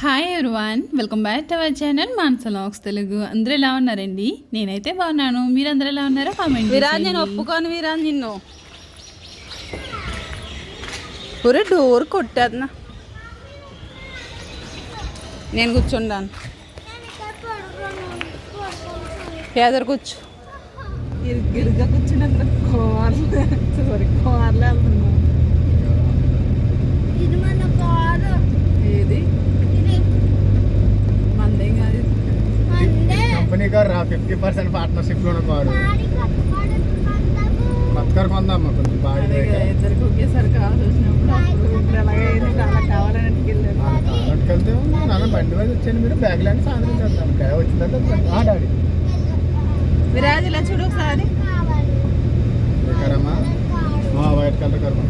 Hi everyone welcome back to our channel మాన్సలాక్స్ Telugu అందరూ ఎలా ఉన్నారండి? నేనైతే బాగున్నాను. మీరు అందరూ ఎలా ఉన్నారో? కామెంట్ విరాజ్ నేను ఒప్పుకోను విరాజ్ నిన్ను. ఒరే డోర్ కొట్టేద్నా? నేను కూర్చుండాను పేదరు కూర్చో. ఇరుగ్గిరుగా కూర్చున్నంత కోర్లు కోర్లు వెళ్తున్నా ఇది మన కారు ఏది ఇది మందేం కాదు మందే కంపెనీ కారు రా ఫిఫ్టీ పర్సెంట్ పార్ట్నర్షిప్లో ఉన్న కారు డాడీ కట్టుకోవడం కొత్త కారు కొందామా కొంచెం బాగా ఒకేసారి కావాల్సి వచ్చినప్పుడు ఇప్పుడు ఎలాగైంది అలా కావాలని నాన్న బండి మీద వచ్చాను మీరు బ్యాగ్ లాంటి చేద్దాం. వచ్చిన తర్వాత ఆ డాడీ. విరాజ్ ఇలా చూడు ఒకసారి. వైట్ కలర్ కారు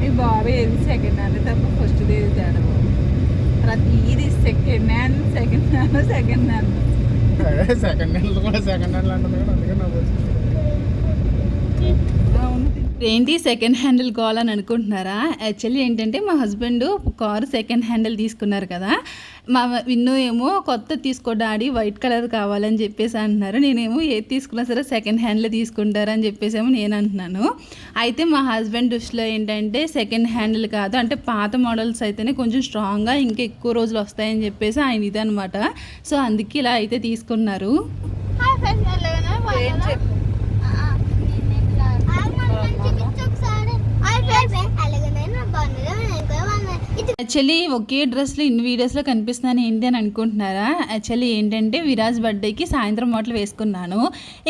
మీ బాబు ఏది సెకండ్ హ్యాండ్ తప్ప ఫస్ట్ ఏది తేడా బాబు. ప్రతిది second hand second hand second hand second hand కూడా సెకండ్ హ్యాండ్ అంటుంది కదా అందుకే నాకు వచ్చింది ఏంటి సెకండ్ హ్యాండిల్ కావాలని అనుకుంటున్నారా? యాక్చువల్లీ ఏంటంటే మా హస్బెండ్ కారు సెకండ్ హ్యాండిల్ తీసుకున్నారు కదా. మా విన్ను ఏమో కొత్త తీసుకో డాడీ వైట్ కలర్ కావాలని చెప్పేసి అంటున్నారు. నేనేమో ఏది తీసుకున్నా సరే సెకండ్ హ్యాండ్లో తీసుకుంటారని చెప్పేసేమో నేను అంటున్నాను. అయితే మా హస్బెండ్ దృష్టిలో ఏంటంటే సెకండ్ హ్యాండిల్ కాదు. అంటే పాత మోడల్స్ అయితేనే కొంచెం స్ట్రాంగ్గా ఇంకా ఎక్కువ రోజులు వస్తాయని చెప్పేసి ఆయన ఇదనమాట సో అందుకే ఇలా అయితే తీసుకున్నారు హాయ్ ఫ్రెండ్స్ ఎలాగైనా ఏం చెప్పు ఒకసారి హాయ్ ఫ్రెండ్స్ ఎలాగైనా బాగుంది ఇది యాక్చువల్లీ ఒకే డ్రెస్లో ఇన్ని వీడియోస్లో కనిపిస్తున్నాను ఏంటి అని అనుకుంటున్నారా? యాక్చువల్లీ ఏంటంటే విరాజ్ బర్త్డేకి సాయంత్రం మాటలు వేసుకున్నాను.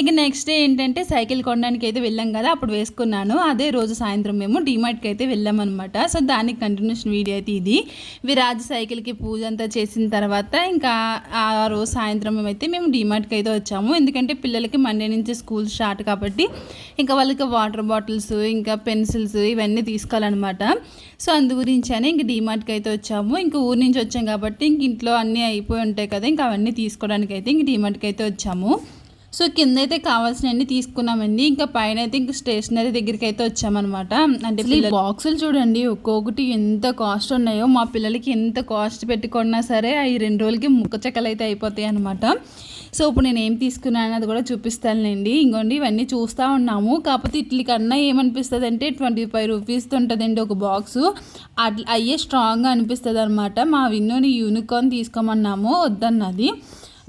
ఇక నెక్స్ట్ డే ఏంటంటే సైకిల్ కొనడానికి అయితే వెళ్ళాం కదా అప్పుడు వేసుకున్నాను. అదే రోజు సాయంత్రం మేము డిమార్ట్కి అయితే వెళ్ళామన్నమాట. సో దానికి కంటిన్యూషన్ వీడియో అయితే ఇది. విరాజ్ సైకిల్కి పూజ అంతా చేసిన తర్వాత ఇంకా ఆ రోజు సాయంత్రం అయితే మేము డిమార్ట్కి అయితే వచ్చాము. ఎందుకంటే పిల్లలకి మండే నుంచి స్కూల్ స్టార్ట్ కాబట్టి ఇంకా వాళ్ళకి వాటర్ బాటిల్స్ ఇంకా పెన్సిల్స్ ఇవన్నీ తీసుకోవాలన్నమాట. సో అందు గురించి అని ఇంక డిమార్ట్కి అయితే వచ్చాము. ఇంకా ఊరి నుంచి వచ్చాం కాబట్టి ఇంక ఇంట్లో అన్నీ అయిపోయి ఉంటాయి కదా ఇంకా అవన్నీ తీసుకోవడానికి అయితే ఇంక డిమార్ట్కి అయితే వచ్చాము. సో కింద అయితే కావాల్సినవన్నీ తీసుకున్నామండి. ఇంకా పైన అయితే ఇంకా స్టేషనరీ దగ్గరికి అయితే వచ్చామన్నమాట. అంటే బాక్సులు చూడండి ఒక్కొక్కటి ఎంత కాస్ట్ ఉన్నాయో మా పిల్లలకి ఎంత కాస్ట్ పెట్టుకున్నా సరే అవి రెండు రోజులకి ముక్క చెక్కలు అయితే అయిపోతాయి అనమాట సో ఇప్పుడు నేను ఏం తీసుకున్నాను అది కూడా చూపిస్తానులేండి. ఇంకోండి ఇవన్నీ చూస్తూ ఉన్నాము. కాకపోతే ఇట్లీ కన్నా ఏమనిపిస్తుంది అంటే ట్వంటీ ఫైవ్ రూపీస్ ఉంటుందండి ఒక బాక్స్. అట్లా అయ్యే స్ట్రాంగ్గా అనిపిస్తుంది అనమాట మా విన్నోని యూనికార్న్ తీసుకోమన్నాము వద్దన్నది.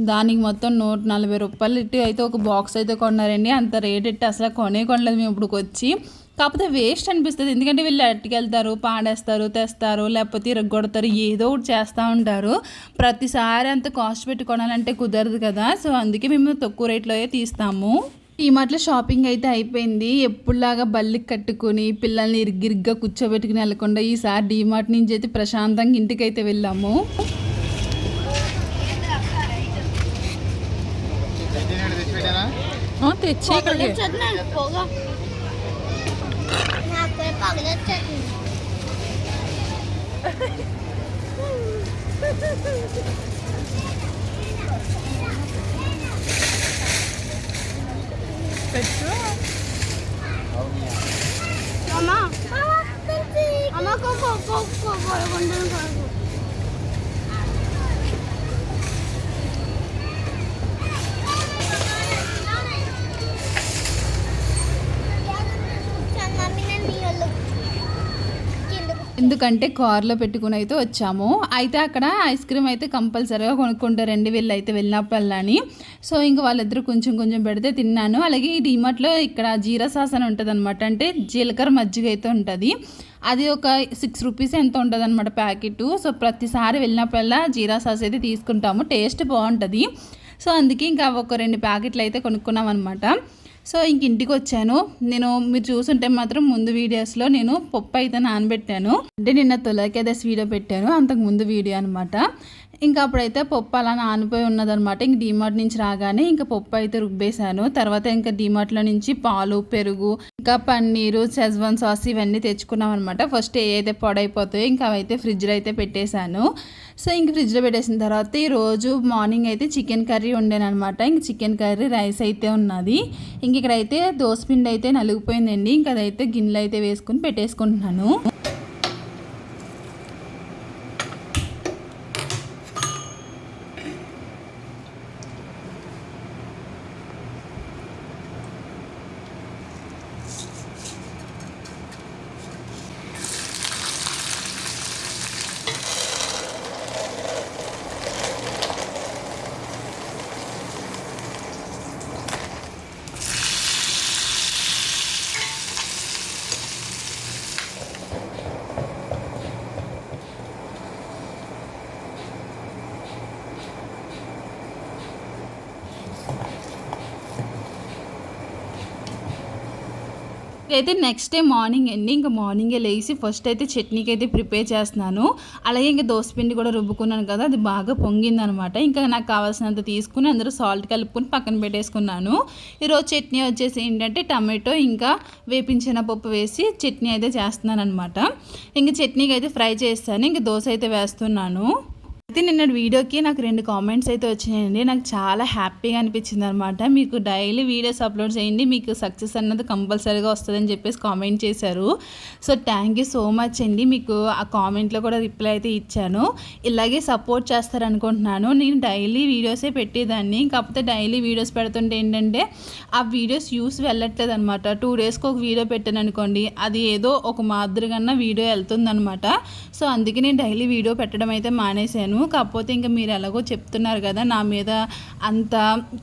దానికి మొత్తం నూట నలభై రూపాయలు ఇట్టి అయితే ఒక బాక్స్ అయితే కొన్నారండి. అంత రేట్ ఇట్టి అసలు కొనే కొనలేదు మేము ఇప్పుడు వచ్చి కాకపోతే వేస్ట్ అనిపిస్తుంది. ఎందుకంటే వీళ్ళు అట్టుకెళ్తారు పాడేస్తారు తెస్తారు లేకపోతే ఇరగొడతారు ఏదో ఒకటి చేస్తూ ఉంటారు. ప్రతిసారి అంత కాస్ట్ పెట్టి కొనాలంటే కుదరదు కదా. సో అందుకే మేము తక్కువ రేట్లో తీస్తాము. ఈ మాటలో షాపింగ్ అయితే అయిపోయింది. ఎప్పుడులాగా బల్లికి కట్టుకొని పిల్లల్ని ఇరిగిరిగ్గా కూర్చోబెట్టుకుని వెళ్ళకుండా ఈసారి డీమార్ట్ నుంచి అయితే ప్రశాంతంగా ఇంటికి అయితే వెళ్ళాము తెచ్చే పగలొచ్చేది పొగ నాకు కూడా పగలొచ్చేది పెట్టు ఎందుకంటే కార్లో పెట్టుకుని అయితే వచ్చాము. అయితే అక్కడ ఐస్ క్రీమ్ అయితే కంపల్సరీగా కొనుక్కుంటారండి వీళ్ళు అయితే వెళ్ళినప్పుడల్లాని. సో ఇంకా వాళ్ళిద్దరు కొంచెం కొంచెం పెడితే తిన్నాను. అలాగే ఈ డిమార్ట్లో ఇక్కడ జీరా సాస్ అని ఉంటుంది అనమాట అంటే జీలకర్ర మజ్జిగ అయితే ఉంటుంది. అది ఒక సిక్స్ రూపీస్ ఎంత ఉంటుంది అనమాట ప్యాకెట్ సో ప్రతిసారి వెళ్ళినప్పుడల్లా జీరా సాస్ అయితే తీసుకుంటాము. టేస్ట్ బాగుంటుంది. సో అందుకే ఇంకా ఒక రెండు ప్యాకెట్లు అయితే కొనుక్కున్నాం అనమాట సో ఇంక ఇంటికి వచ్చాను నేను మీరు చూసుంటే మాత్రం ముందు వీడియోస్లో నేను పప్పు అయితే నానబెట్టాను. అంటే నిన్న తొలకేదశి వీడియో పెట్టాను అంతకు ముందు వీడియో అనమాట ఇంకా అప్పుడైతే పప్పు అలా నానిపోయి ఉన్నదనమాట ఇంక డీమార్ట్ నుంచి రాగానే ఇంకా పప్పు అయితే రుబ్బేశాను. తర్వాత ఇంకా డీమార్ట్లో నుంచి పాలు పెరుగు ఇంకా పన్నీరు సెజ్వాన్ సాస్ ఇవన్నీ తెచ్చుకున్నాం అనమాట ఫస్ట్ ఏదైతే పొడైపోతాయో ఇంకా అవైతే ఫ్రిడ్జ్లో అయితే పెట్టేశాను. సో ఇంక ఫ్రిడ్జ్లో పెట్టేసిన తర్వాత ఈ రోజు మార్నింగ్ అయితే చికెన్ కర్రీ ఉండేనమాట ఇంక చికెన్ కర్రీ రైస్ అయితే ఉన్నది. ఇంక ఇక్కడైతే దోసపిండి అయితే నలిగిపోయిందండి. ఇంక అదైతే గిన్నెలు అయితే వేసుకుని పెట్టేసుకుంటున్నాను. అయితే నెక్స్ట్ డే మార్నింగ్ అండి. ఇంకా మార్నింగే లేచి ఫస్ట్ అయితే చట్నీకి అయితే ప్రిపేర్ చేస్తున్నాను. అలాగే ఇంకా దోసపిండి కూడా రుబ్బుకున్నాను కదా అది బాగా పొంగింది అనమాట ఇంకా నాకు కావాల్సినంత తీసుకుని అందరూ సాల్ట్ కలుపుకొని పక్కన పెట్టేసుకున్నాను. ఈరోజు చట్నీ వచ్చేసి ఏంటంటే టమాటో ఇంకా వేపించిన పప్పు వేసి చట్నీ అయితే చేస్తున్నాను అనమాట ఇంకా చట్నీకి అయితే ఫ్రై చేస్తాను. ఇంకా దోశ అయితే వేస్తున్నాను. అయితే నిన్న వీడియోకి నాకు రెండు కామెంట్స్ అయితే వచ్చినాయండి. నాకు చాలా హ్యాపీగా అనిపించింది అనమాట మీకు డైలీ వీడియోస్ అప్లోడ్ చేయండి. మీకు సక్సెస్ అన్నది కంపల్సరీగా వస్తుందని చెప్పేసి కామెంట్ చేశారు. So thank you so much అండి. మీకు ఆ కామెంట్లో కూడా రిప్లై అయితే ఇచ్చాను. ఇలాగే సపోర్ట్ చేస్తారనుకుంటున్నాను నేను డైలీ వీడియోసే పెట్టేదాన్ని. కాకపోతే డైలీ వీడియోస్ పెడుతుంటే ఏంటంటే ఆ వీడియోస్ యూస్ వెళ్ళట్లేదు అనమాట టూ డేస్కి ఒక వీడియో పెట్టాను అనుకోండి అది ఏదో ఒక మాదిరిగా వీడియో వెళ్తుందనమాట సో అందుకే నేను డైలీ వీడియో పెట్టడం అయితే మానేశాను. కాకపోతే ఇంకా మీరు ఎలాగో చెప్తున్నారు కదా నా మీద అంత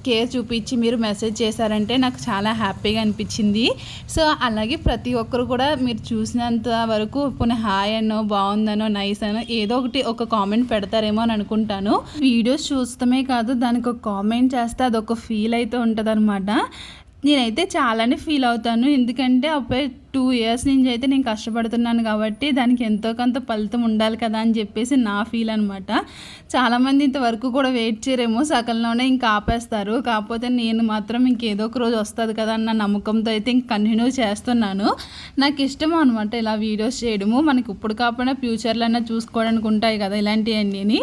కేర్ చూపించి మీరు మెసేజ్ చేశారంటే నాకు చాలా హ్యాపీగా అనిపించింది. సో అలాగే ప్రతి ఒక్కరు కూడా మీరు చూసినంత వరకు పోనీ హాయ్ అనో బాగుందనో నైస్ అనో ఏదో ఒకటి ఒక కామెంట్ పెడతారేమో అని అనుకుంటాను. వీడియోస్ చూస్తమే కాదు దానికి ఒక కామెంట్ చేస్తే అదొక ఫీల్ అయితే ఉంటుంది నేనైతే చాలానే ఫీల్ అవుతాను. ఎందుకంటే అప్పుడే టూ ఇయర్స్ నుంచి అయితే నేను కష్టపడుతున్నాను కాబట్టి దానికి ఎంతో కొంత ఫలితం ఉండాలి కదా అని చెప్పేసి నా ఫీల్ అనమాట చాలామంది ఇంతవరకు కూడా వెయిట్ చేయరేమో సకలంలోనే ఇంకా ఆపేస్తారు. కాకపోతే నేను మాత్రం ఇంకేదో ఒక రోజు వస్తుంది కదా అన్న నమ్మకంతో అయితే ఇంక కంటిన్యూ చేస్తున్నాను. నాకు ఇష్టం అనమాట ఇలా వీడియోస్ చేయడము. మనకి ఇప్పుడు కాకుండా ఫ్యూచర్లో అన్న చూసుకోవడానికి ఉంటాయి కదా ఇలాంటివన్నీ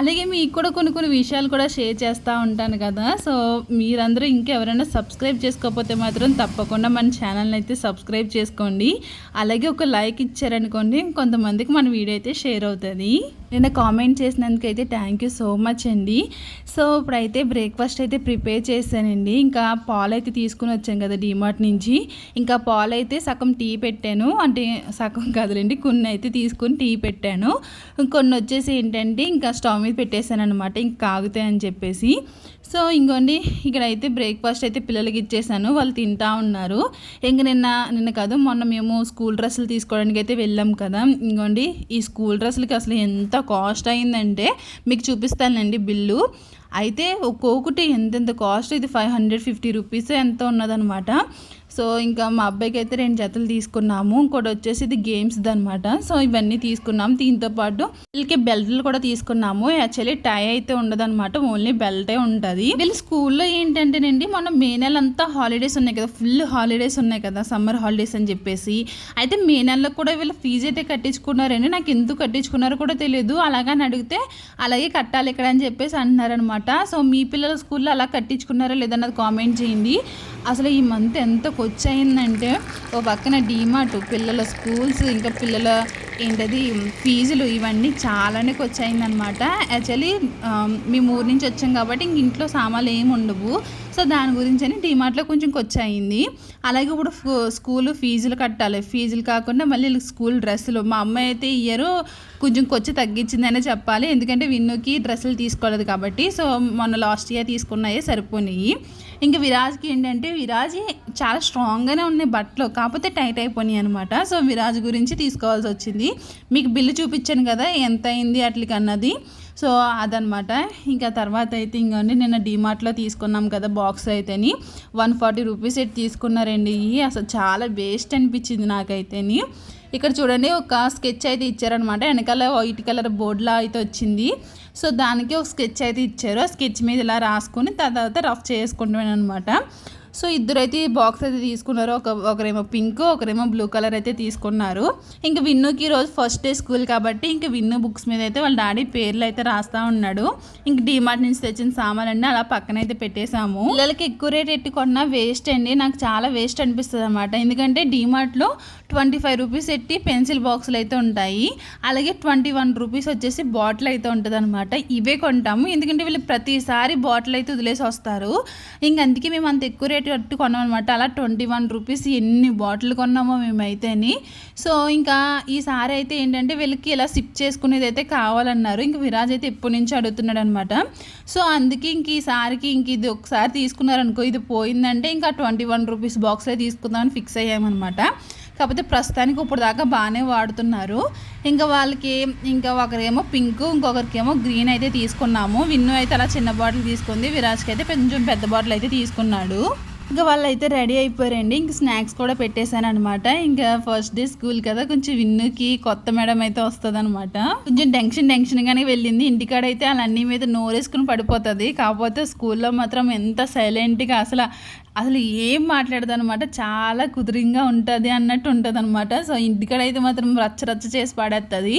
అలాగే మీకు కూడా కొన్ని కొన్ని విషయాలు కూడా షేర్ చేస్తూ ఉంటాను కదా. సో మీరందరూ ఇంకెవరైనా సబ్స్క్రైబ్ చేసుకోకపోతే మాత్రం తప్పకుండా మన ఛానల్ని అయితే సబ్స్క్రైబ్ చేసుకోండి అలాగే ఒక లైక్ ఇచ్చారనుకోండి కొంతమందికి మన వీడియో అయితే షేర్ అవుతుంది. నేను కామెంట్ చేసినందుకైతే థ్యాంక్ యూ సో మచ్ అండి. సో ఇప్పుడైతే బ్రేక్ఫాస్ట్ అయితే ప్రిపేర్ చేశానండి. ఇంకా పాలు అయితే తీసుకుని వచ్చాను కదా డీమార్ట్ నుంచి. ఇంకా పాలు అయితే సగం టీ పెట్టాను. అంటే సగం కదలండి కొన్ని అయితే తీసుకుని టీ పెట్టాను. కొన్ని వచ్చేసి ఏంటంటే ఇంకా స్టవ్ మీద పెట్టేశాను అనమాట ఇంకా కాగుతాయని చెప్పేసి. సో ఇంకోండి ఇక్కడైతే బ్రేక్ఫాస్ట్ అయితే పిల్లలకి ఇచ్చేసాను వాళ్ళు తింటా ఉన్నారు. ఇంక నిన్న నిన్న కాదు మొన్న మేము స్కూల్ డ్రెస్సులు తీసుకోవడానికి అయితే వెళ్ళాం కదా. ఇంకోండి ఈ స్కూల్ డ్రెస్సులకి అసలు ఎంత కాస్ట్ అయిందంటే మీకు చూపిస్తానండి బిల్లు. అయితే ఒక్కొక్కటి ఎంతెంత కాస్ట్ ఇది ఫైవ్ హండ్రెడ్ ఫిఫ్టీ రూపీస్ ఎంత ఉన్నదనమాట సో ఇంకా మా అబ్బాయికి అయితే రెండు జతలు తీసుకున్నాము. ఇంకోటి వచ్చేసి ఇది గేమ్స్ అనమాట సో ఇవన్నీ తీసుకున్నాము దీంతో పాటు వీళ్ళకి బెల్ట్లు కూడా తీసుకున్నాము. యాక్చువల్లీ టై అయితే ఉండదన్నమాట. ఓన్లీ బెల్టే ఉంటుంది. వీళ్ళు స్కూల్లో ఏంటంటేనండి మొన్న మే నెల అంతా హాలిడేస్ ఉన్నాయి కదా. ఫుల్ హాలిడేస్ ఉన్నాయి కదా. సమ్మర్ హాలిడేస్ అని చెప్పేసి. అయితే మే నెలలో కూడా వీళ్ళు ఫీజు అయితే కట్టించుకున్నారండి. నాకు ఎందుకు కట్టించుకున్నారో కూడా తెలియదు. అలాగని అడిగితే అలాగే కట్టాలి ఇక్కడ అని చెప్పేసి అంటున్నారనమాట సో మీ పిల్లల స్కూల్లో అలా కట్టించుకున్నారా? లేదన్నది కామెంట్ చేయండి. అసలు ఈ మంత్ ఎంత ఖర్చు అయిందంటే ఓ పక్కన డీమార్ట్ పిల్లల స్కూల్స్ ఇంకా పిల్లల ఏంటది ఫీజులు ఇవన్నీ చాలానే వచ్చాయిందనమాట యాక్చువల్లీ మేము ఊరి నుంచి వచ్చాం కాబట్టి ఇంక ఇంట్లో సామాన్లు ఏమి ఉండవు. సో దాని గురించి అని డీమార్ట్లో కొంచెం వచ్చాయింది అయింది అలాగే ఇప్పుడు స్కూల్ ఫీజులు కట్టాలి. ఫీజులు కాకుండా మళ్ళీ స్కూల్ డ్రెస్సులు. మా అమ్మాయి అయితే ఇయ్యరు కొంచెం కొచ్చి తగ్గించిందనే చెప్పాలి. ఎందుకంటే విన్నుకి డ్రెస్సులు తీసుకోలేదు కాబట్టి. సో మొన్న లాస్ట్ ఇయర్ తీసుకున్నాయే సరిపోయినాయి ఇంకా విరాజ్కి ఏంటంటే విరాజ్ చాలా స్ట్రాంగ్గానే ఉన్నాయి బట్టలు కాకపోతే టైట్ అయిపోయినాయి అనమాట సో విరాజ్ గురించి తీసుకోవాల్సి వచ్చింది. మీకు బిల్లు చూపించాను కదా ఎంత అయింది అట్లకి అన్నది. సో అదనమాట ఇంకా తర్వాత అయితే ఇంకండి నిన్న డీమార్ట్లో తీసుకున్నాం కదా బాక్స్ అయితేని. వన్ ఫార్టీ రూపీస్ అయితే తీసుకున్నారండి. అసలు చాలా వేస్ట్ అనిపించింది నాకైతేని. ఇక్కడ చూడండి ఒక స్కెచ్ అయితే ఇచ్చారనమాట. వెనకాల వైట్ కలర్ బోర్డులా అయితే వచ్చింది. సో దానికి ఒక స్కెచ్ అయితే ఇచ్చారు. ఆ స్కెచ్ మీద ఇలా రాసుకొని తర్వాత రఫ్ చేసుకుంటామని అనమాట సో ఇద్దరైతే బాక్స్ అయితే తీసుకున్నారు. ఒక ఒకరేమో పింక్ ఒకరేమో బ్లూ కలర్ అయితే తీసుకున్నారు. ఇంకా విన్నుకి ఈరోజు ఫస్ట్ డే స్కూల్ కాబట్టి ఇంకా విన్ను బుక్స్ మీద అయితే వాళ్ళ డాడీ పేర్లు అయితే రాస్తా ఉన్నాడు. ఇంక డిమార్ట్ నుంచి తెచ్చిన సామాన్ అన్నీ అలా పక్కన అయితే పెట్టేశాము. పిల్లలకి ఎక్కువ రేట్ ఎట్టి కొన్నా వేస్ట్ అండి. నాకు చాలా వేస్ట్ అనిపిస్తుంది అనమాట ఎందుకంటే డిమార్ట్లో ట్వంటీ ఫైవ్ రూపీస్ ఎట్టి పెన్సిల్ బాక్సులు అయితే ఉంటాయి. అలాగే ట్వంటీ వన్ రూపీస్ వచ్చేసి బాటిల్ అయితే ఉంటుంది అనమాట ఇవే కొంటాము. ఎందుకంటే వీళ్ళు ప్రతిసారి బాటిల్ అయితే వదిలేసి వస్తారు. ఇంక అందుకే మేము అంత ఎక్కువ రేట్ అట్టు కొన్నామన్నమాట అలా ట్వంటీ వన్ రూపీస్ ఎన్ని బాటిల్ కొన్నామో మేమైతేని. సో ఇంకా ఈసారి అయితే ఏంటంటే వీళ్ళకి ఇలా సిప్ చేసుకునేది అయితే కావాలన్నారు. ఇంక విరాజ్ అయితే ఎప్పటి నుంచి అడుగుతున్నాడు అనమాట సో అందుకే ఇంక ఈసారికి ఇంక ఇది ఒకసారి తీసుకున్నారనుకో ఇది పోయిందంటే ఇంకా ట్వంటీ వన్ రూపీస్ బాక్సే తీసుకుందామని ఫిక్స్ అయ్యామన్నమాట. కాకపోతే ప్రస్తుతానికి ఇప్పుడు దాకా బాగానే వాడుతున్నారు. ఇంకా వాళ్ళకి ఇంకా ఒకరేమో పింక్ ఇంకొకరికేమో గ్రీన్ అయితే తీసుకున్నాము. విన్ను అయితే అలా చిన్న బాటిల్ తీసుకుంది. విరాజ్కి అయితే కొంచెం పెద్ద బాటిల్ అయితే తీసుకున్నాడు. ఇంకా వాళ్ళు అయితే రెడీ అయిపోయారండి. ఇంక స్నాక్స్ కూడా పెట్టేశాను అనమాట ఇంకా ఫస్ట్ డే స్కూల్ కదా కొంచెం విన్నుకి కొత్త మేడం అయితే వస్తుంది అనమాట కొంచెం టెన్షన్ టెన్షన్గానే వెళ్ళింది. ఇంటికాడ అయితే అలా అన్ని మీద నోరేసుకుని పడిపోతుంది. కాకపోతే స్కూల్లో మాత్రం ఎంత సైలెంట్గా అసలు అసలు ఏం మాట్లాడదనమాట చాలా కుదిరింగా ఉంటుంది అన్నట్టు ఉంటుంది అనమాట సో ఇంటికాడ అయితే మాత్రం రచ్చ రచ్చ చేసి పాడేస్తుంది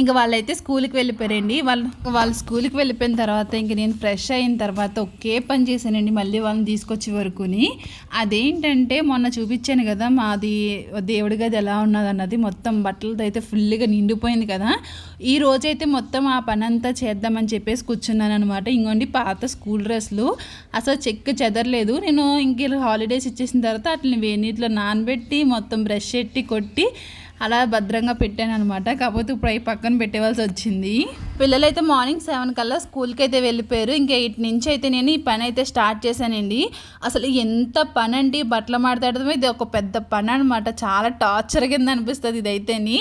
ఇంకా వాళ్ళైతే స్కూల్కి వెళ్ళిపోయారండి. వాళ్ళు వాళ్ళు స్కూల్కి వెళ్ళిపోయిన తర్వాత ఇంక నేను ఫ్రెష్ అయిన తర్వాత ఒకే పని చేశానండి మళ్ళీ వాళ్ళని తీసుకొచ్చే వరకుని. అదేంటంటే మొన్న చూపించాను కదా మాది దేవుడి గది ఎలా ఉన్నది అన్నది మొత్తం బట్టలతో అయితే ఫుల్గా నిండిపోయింది కదా. ఈ రోజైతే మొత్తం ఆ పని అంతా చేద్దామని చెప్పేసి కూర్చున్నాను అనమాట ఇంకోండి పాత స్కూల్ డ్రెస్లు అసలు చెక్ చెదరలేదు. నేను ఇంక హాలిడేస్ ఇచ్చేసిన తర్వాత వాటిని వేడి నీటిలో నానబెట్టి మొత్తం బ్రష్ పెట్టి కొట్టి అలా భద్రంగా పెట్టాను అనమాట కాకపోతే ఇప్పుడు అవి పక్కన పెట్టేవాల్సి వచ్చింది. పిల్లలైతే మార్నింగ్ సెవెన్ కల్లా స్కూల్కి అయితే వెళ్ళిపోయారు. ఇంకా ఎయిట్ నుంచి అయితే నేను ఈ పని అయితే స్టార్ట్ చేశానండి. అసలు ఎంత పని అండి బట్టలు మాట్లాడటం ఇది ఒక పెద్ద పని అనమాట చాలా టార్చర్ కింద అనిపిస్తుంది ఇదైతేని.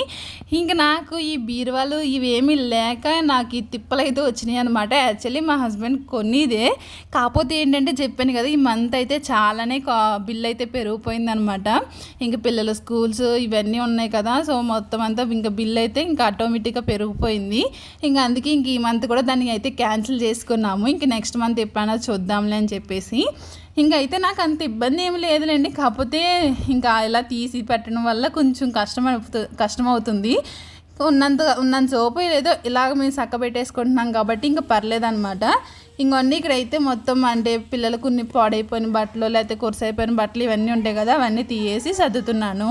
ఇంకా నాకు ఈ బీరువాలు ఇవేమీ లేక నాకు ఈ తిప్పలు అయితే వచ్చినాయి అనమాట యాక్చువల్లీ మా హస్బెండ్ కొన్నిదే. కాకపోతే ఏంటంటే చెప్పాను కదా ఈ మంత్ అయితే చాలానే బిల్ అయితే పెరిగిపోయింది అనమాట ఇంకా పిల్లల స్కూల్స్ ఇవన్నీ ఉన్నాయి కదా సో మొత్తం అంతా ఇంకా బిల్ అయితే ఇంకా ఆటోమేటిక్గా పెరిగిపోయింది. ఇంకా అందుకే ఇంక ఈ మంత్ కూడా దాన్ని అయితే క్యాన్సిల్ చేసుకున్నాము. ఇంక నెక్స్ట్ మంత్ ఎప్పుడైనా చూద్దాంలే అని చెప్పేసి. ఇంకైతే అయితే నాకు అంత ఇబ్బంది ఏమి లేదులేండి. కాకపోతే ఇంకా ఇలా తీసి పెట్టడం వల్ల కొంచెం కష్టం కష్టమవుతుంది. కష్టం అవుతుంది ఉన్నంత ఉన్నంత సోపు ఏదో ఇలాగ మేము చక్క పెట్టేసుకుంటున్నాం కాబట్టి ఇంకా పర్లేదన్నమాట. ఇంకొన్ని ఇక్కడైతే మొత్తం అంటే పిల్లలకు కొన్ని పాడైపోయిన బట్టలు లేకపోతే కురసైపోయిన బట్టలు ఇవన్నీ ఉంటాయి కదా అవన్నీ తీయేసి సర్దుతున్నాను.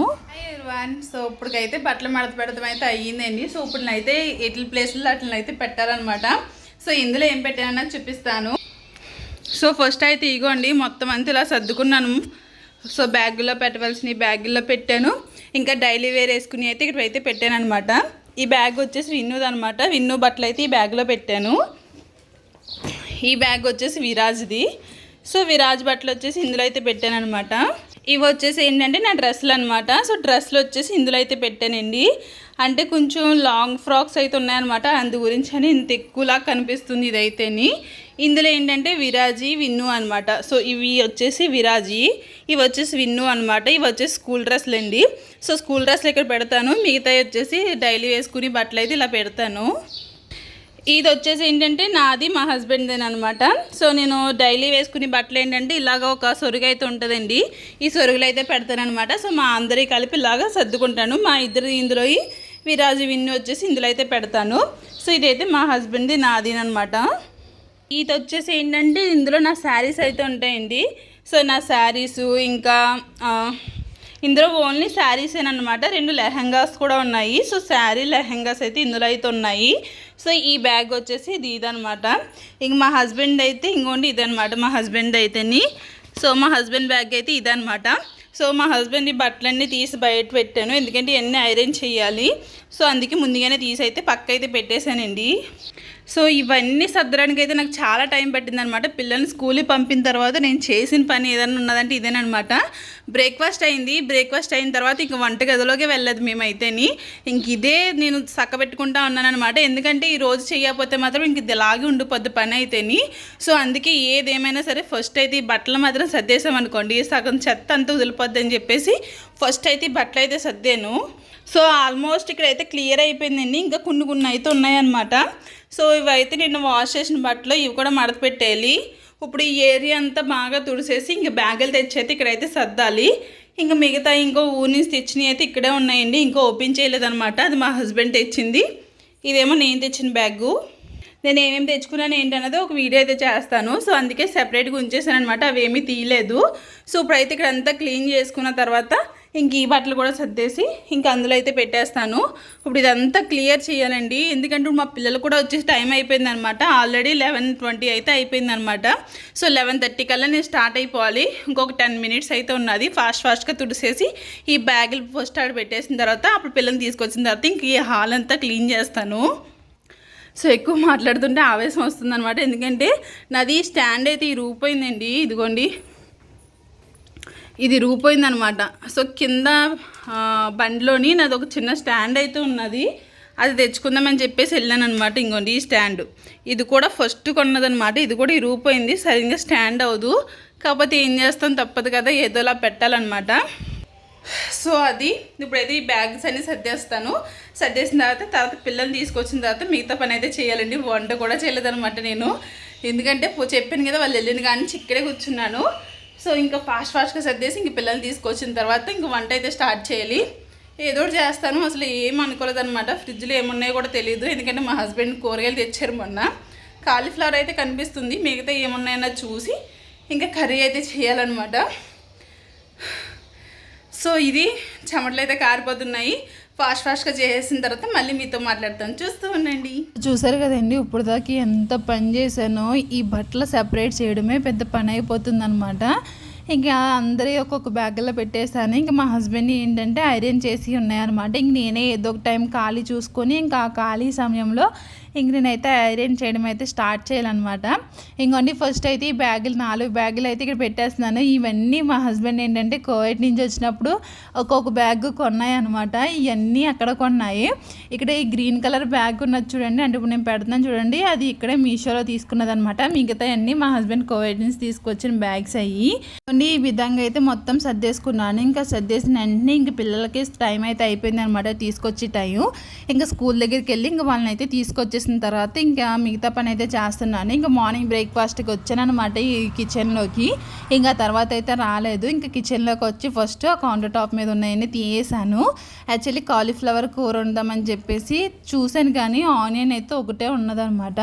సో ఇప్పటికైతే బట్టలు మడత పెడతాం అయితే అయ్యిందండి. సో ఇప్పుడు అయితే ఎట్ల ప్లేస్లో అట్లనైతే అయితే పెట్టారనమాట సో ఇందులో ఏం పెట్టానని చూపిస్తాను. సో ఫస్ట్ అయితే ఇగోండి మొత్తం అంతా ఇలా సర్దుకున్నాను. సో బ్యాగుల్లో పెట్టవలసిన బ్యాగుల్లో పెట్టాను. ఇంకా డైలీ వేర్ వేసుకుని అయితే ఇక్కడ అయితే పెట్టాను అనమాట ఈ బ్యాగ్ వచ్చేసి విన్నుది అనమాట విన్ను బట్టలు అయితే ఈ బ్యాగ్లో పెట్టాను. ఈ బ్యాగ్ వచ్చేసి విరాజ్ది. సో విరాజ్ బట్టలు వచ్చేసి ఇందులో అయితే పెట్టాను అనమాట ఇవి వచ్చేసి ఏంటంటే నా డ్రెస్సులు అనమాట సో డ్రెస్సులు వచ్చేసి ఇందులో అయితే పెట్టానండి. అంటే కొంచెం లాంగ్ ఫ్రాక్స్ అయితే ఉన్నాయన్నమాట. అందు గురించి అని ఇంత ఎక్కువలా కనిపిస్తుంది ఇదైతేని. ఇందులో ఏంటంటే విరాజీ విన్ను అనమాట సో ఇవి వచ్చేసి విరాజీ ఇవి వచ్చేసి విన్ను అనమాట ఇవి వచ్చేసి స్కూల్ డ్రెస్లు అండి. సో స్కూల్ డ్రెస్లు ఇక్కడ పెడతాను? మిగతా వచ్చేసి డైలీ వేసుకుని బట్టలు అయితే ఇలా పెడతాను. ఇది వచ్చేసి ఏంటంటే నాది మా హస్బెండ్దేన అనమాట సో నేను డైలీ వేసుకునే బట్టలు ఏంటంటే ఇలాగ ఒక సొరుగు అయితే ఉంటుందండి. ఈ సొరుగులు అయితే పెడతానమాట సో మా అందరి కలిపి ఇలాగా సర్దుకుంటాను. మా ఇద్దరు ఇందులో విరాజు విన్ను వచ్చేసి ఇందులో అయితే పెడతాను. సో ఇదైతే మా హస్బెండ్ది నాదినమాట ఇది వచ్చేసి ఏంటంటే ఇందులో నా శారీస్ అయితే ఉంటాయండి. సో నా శారీసు ఇంకా ఇందులో ఓన్లీ శారీసేనమాట రెండు లెహంగాస్ కూడా ఉన్నాయి. సో శారీ లెహంగాస్ అయితే ఇందులో అయితే ఉన్నాయి. సో ఈ బ్యాగ్ వచ్చేసి ఇది ఇదనమాట ఇంక మా హస్బెండ్ అయితే ఇంకోండి ఇదనమాట మా హస్బెండ్ అయితేని. సో మా హస్బెండ్ బ్యాగ్ అయితే ఇదనమాట సో మా హస్బెండ్ ఈ బట్టలన్నీ తీసి బయట పెట్టాను ఎందుకంటే ఇవన్నీ ఐరన్ చేయాలి. సో అందుకే ముందుగానే తీసి అయితే పక్క అయితే పెట్టేశానండి. సో ఇవన్నీ సర్దడానికి అయితే నాకు చాలా టైం పట్టిందనమాట. పిల్లల్ని స్కూల్కి పంపిన తర్వాత నేను చేసిన పని ఏదైనా ఉన్నదంటే ఇదేనమాట బ్రేక్ఫాస్ట్ అయింది. బ్రేక్ఫాస్ట్ అయిన తర్వాత ఇంక వంటగదిలోకి వెళ్ళదు మేమైతేని. ఇంక ఇదే నేను చక్క పెట్టుకుంటా ఉన్నానమాట ఎందుకంటే ఈ రోజు చేయకపోతే మాత్రం ఇంక ఇది ఇలాగే ఉండిపోద్ది పని అయితేని. సో అందుకే ఏదేమైనా సరే ఫస్ట్ అయితే ఈ బట్టలు మాత్రం సర్దేశాం అనుకోండి సగం చెత్త అంతా వదిలిపోద్ది అని చెప్పేసి ఫస్ట్ అయితే ఈ బట్టలు అయితే సర్దాను. సో ఆల్మోస్ట్ ఇక్కడైతే క్లియర్ అయిపోయిందండి. ఇంకా కొన్ని కొన్ని అయితే ఉన్నాయన్నమాట. సో ఇవైతే నేను వాష్ చేసిన బట్టలు ఇవి కూడా మడత పెట్టేయాలి. ఇప్పుడు ఈ ఏరియా అంతా బాగా తుడిసేసి ఇంక బ్యాగులు తెచ్చైతే ఇక్కడైతే సర్దాలి. ఇంకా మిగతా ఇంకో ఊరి నుంచి తెచ్చినవి అయితే ఇక్కడే ఉన్నాయండి. ఇంకా ఓపెన్ చేయలేదన్నమాట. అది మా హస్బెండ్ తెచ్చింది. ఇదేమో నేను తెచ్చిన బ్యాగు. నేను ఏమేమి తెచ్చుకున్నాను ఏంటన్నది ఒక వీడియో అయితే చేస్తాను. సో అందుకే సెపరేట్గా ఉంచేసాను అనమాట అవి ఏమీ తీయలేదు. సో ఇప్పుడైతే ఇక్కడ అంతా క్లీన్ చేసుకున్న తర్వాత ఇంక ఈ బట్టలు కూడా సర్దేసి ఇంకా అందులో అయితే పెట్టేస్తాను. ఇప్పుడు ఇదంతా క్లియర్ చేయాలండి. ఎందుకంటే మా పిల్లలు కూడా వచ్చేసి టైం అయిపోయింది అనమాట ఆల్రెడీ లెవెన్ ట్వంటీ అయితే అయిపోయింది అనమాట సో లెవెన్ థర్టీ కల్లా నేను స్టార్ట్ అయిపోవాలి. ఇంకొక టెన్ మినిట్స్ అయితే ఉన్నది. ఫాస్ట్ ఫాస్ట్గా తుడిసేసి ఈ బ్యాగులు ఫస్ట్ ఆడ పెట్టేసిన తర్వాత అప్పుడు పిల్లల్ని తీసుకొచ్చిన తర్వాత ఇంక ఈ హాల్ అంతా క్లీన్ చేస్తాను. సో ఎక్కువ మాట్లాడుతుంటే ఆవేశం వస్తుందన్నమాట ఎందుకంటే నాది స్టాండ్ అయితే ఈ రూపోయిందండి ఇదిగోండి. ఇది రూపోయిందనమాట. సో కింద బండిలోని నాది ఒక చిన్న స్టాండ్ అయితే ఉన్నది. అది తెచ్చుకుందామని చెప్పేసి వెళ్ళాను అనమాట ఇంకోండి ఈ స్టాండ్. ఇది కూడా ఫస్ట్ కొన్నదనమాట. ఇది కూడా ఇరిగిపోయింది సరిగ్గా స్టాండ్ అవ్వదు. కాకపోతే ఏం చేస్తాం తప్పదు కదా ఏదోలా పెట్టాలన్నమాట సో అది ఇప్పుడైతే ఈ బ్యాగ్స్ అన్ని సర్దేస్తాను. సర్దేసిన తర్వాత తర్వాత పిల్లల్ని తీసుకొచ్చిన తర్వాత మిగతా పని అయితే చేయాలండి. వంట కూడా చేయలేదనమాట నేను. ఎందుకంటే చెప్పాను కదా వాళ్ళు వెళ్ళిన కానీ ఇక్కడే కూర్చున్నాను. సో ఇంకా ఫాస్ట్ ఫాస్ట్గా సర్దేసి ఇంక పిల్లల్ని తీసుకొచ్చిన తర్వాత ఇంక వంట అయితే స్టార్ట్ చేయాలి. ఏదో ఒకటి చేస్తాను. అసలు ఏం అనుకోలేదన్నమాట. ఫ్రిడ్జ్లో ఏమున్నాయో కూడా తెలియదు ఎందుకంటే మా హస్బెండ్ కూరగాయలు తెచ్చారు మొన్న. కాలీఫ్లవర్ అయితే కనిపిస్తుంది. మిగతా ఏమున్నాయన్నా చూసి ఇంకా కర్రీ అయితే చేయాలన్నమాట. సో ఇది చెమటలు అయితే కారిపోతున్నాయి. ఫాస్ట్ ఫాస్ట్గా చేసిన తర్వాత మళ్ళీ మీతో మాట్లాడతాను. చూస్తూ ఉండండి. చూసారు కదండి ఇప్పుడు దాకా ఎంత పని చేశానో ఈ బట్టలు సెపరేట్ చేయడమే పెద్ద పని అయిపోతుంది అనమాట ఇంకా అందరి ఒక్కొక్క బ్యాగ్లో పెట్టేశాను ఇంకా మా హస్బెండ్ ఏంటంటే ఐరన్ చేసి ఉన్నాయన్నమాట. ఇంక నేనే ఏదో ఒక టైం ఖాళీ చూసుకొని ఇంకా ఆ ఖాళీ సమయంలో ఇంక నేనైతే ఐరన్ చేయడం అయితే స్టార్ట్ చేయాలన్నమాట. ఇంకోండి ఫస్ట్ అయితే ఈ బ్యాగులు నాలుగు బ్యాగులు అయితే ఇక్కడ పెట్టేస్తున్నాను. ఇవన్నీ మా హస్బెండ్ ఏంటంటే కోవిడ్ నుంచి వచ్చినప్పుడు ఒక్కొక్క బ్యాగ్ కొన్నాయి అనమాట ఇవన్నీ అక్కడ కొన్నాయి. ఇక్కడ ఈ గ్రీన్ కలర్ బ్యాగ్ ఉన్నది చూడండి. అంటే ఇప్పుడు నేను పెడుతున్నాను చూడండి. అది ఇక్కడే మీషోలో తీసుకున్నది అనమాట మిగతా అన్నీ మా హస్బెండ్ కోవిడ్ నుంచి తీసుకొచ్చిన బ్యాగ్స్ అయ్యి. ఈ విధంగా అయితే మొత్తం సర్దేసుకున్నాను. ఇంకా సర్దేసిన వెంటనే ఇంక పిల్లలకి టైం అయితే అయిపోయింది అనమాట తీసుకొచ్చే టైం. ఇంకా స్కూల్ దగ్గరికి వెళ్ళి ఇంకా వాళ్ళని అయితే తీసుకొచ్చేసిన తర్వాత ఇంకా మిగతా పని అయితే చేస్తున్నాను. ఇంకా మార్నింగ్ బ్రేక్ఫాస్ట్కి వచ్చాను అనమాట ఈ కిచెన్లోకి. ఇంకా తర్వాత అయితే రాలేదు. ఇంకా కిచెన్లోకి వచ్చి ఫస్ట్ ఆ కౌంటర్ టాప్ మీద ఉన్నాయని తీయేసాను యాక్చువల్లీ కాలీఫ్లవర్ కూర ఉందామని చెప్పేసి చూశాను కానీ ఆనియన్ అయితే ఒకటే ఉన్నదనమాట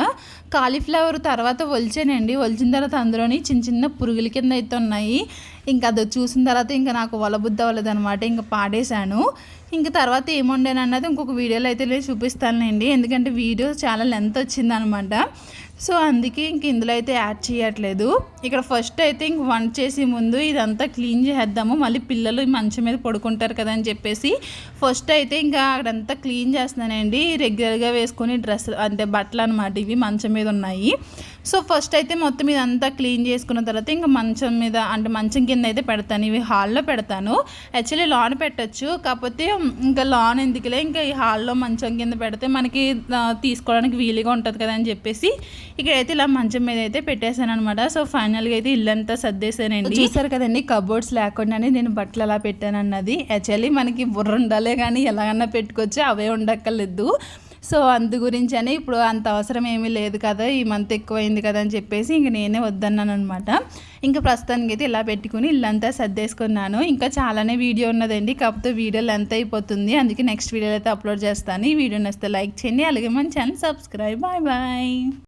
కాలీఫ్లవర్ తర్వాత ఒలిచానండి. ఒలిచిన తర్వాత అందులోని చిన్న చిన్న పురుగుల కింద అయితే ఉన్నాయి. ఇంకా అది చూసిన తర్వాత ఇంకా నాకు వలబుద్ధి అవ్వలేదు అనమాట ఇంకా పాడేశాను. ఇంక తర్వాత ఏముండేనన్నది అన్నది ఇంకొక వీడియోలో అయితే నేను చూపిస్తానులేండి. ఎందుకంటే వీడియో చాలా లెంత్ వచ్చిందనమాట సో అందుకే ఇంక ఇందులో అయితే యాడ్ చేయట్లేదు. ఇక్కడ ఫస్ట్ అయితే ఇంక వంట చేసే ముందు ఇదంతా క్లీన్ చేసేద్దాము. మళ్ళీ పిల్లలు మంచం మీద పడుకుంటారు కదా అని చెప్పేసి ఫస్ట్ అయితే ఇంకా అక్కడంతా క్లీన్ చేస్తున్నానండి. రెగ్యులర్గా వేసుకుని డ్రెస్ అంటే బట్టలు అనమాట ఇవి మంచం మీద ఉన్నాయి. సో ఫస్ట్ అయితే మొత్తం ఇదంతా క్లీన్ చేసుకున్న తర్వాత ఇంకా మంచం మీద అంటే మంచం కింద అయితే పెడతాను. ఇవి హాల్లో పెడతాను. యాక్చువల్లీ లాన్ పెట్టచ్చు. కాకపోతే ఇంకా లాన్ ఎందుకులే? ఇంకా ఈ హాల్లో మంచం కింద పెడితే మనకి తీసుకోవడానికి వీలుగా ఉంటుంది కదా అని చెప్పేసి ఇక్కడైతే ఇలా మంచం మీద అయితే పెట్టేశాను అనమాట సో ఫైనల్గా అయితే ఇల్లంతా సర్దేశానండి. చూసారు కదండి కబోర్డ్స్ లేకుండానే నేను బట్టలు అలా పెట్టాను అన్నది యాక్చువల్లీ మనకి బుర్ర ఉండాలే కానీ ఎలాగన్నా పెట్టుకోవచ్చు అవే ఉండక్కర్లేదు. సో అందు గురించి అని ఇప్పుడు అంత అవసరం ఏమీ లేదు కదా ఈ మంత్ ఎక్కువైంది కదా అని చెప్పేసి ఇంక నేనే వద్దన్నాను అనమాట ఇంకా ప్రస్తుతానికి అయితే ఇలా పెట్టుకుని ఇల్లంతా సర్దేసుకున్నాను. ఇంకా చాలానే వీడియో ఉన్నదండి కాకపోతే వీడియో లెంత్ అయిపోతుంది. అందుకే నెక్స్ట్ వీడియోలో అయితే అప్లోడ్ చేస్తాను. ఈ వీడియో నచ్చితే లైక్ చేయండి అలాగే మన ఛానల్ సబ్స్క్రైబ్. Bye bye.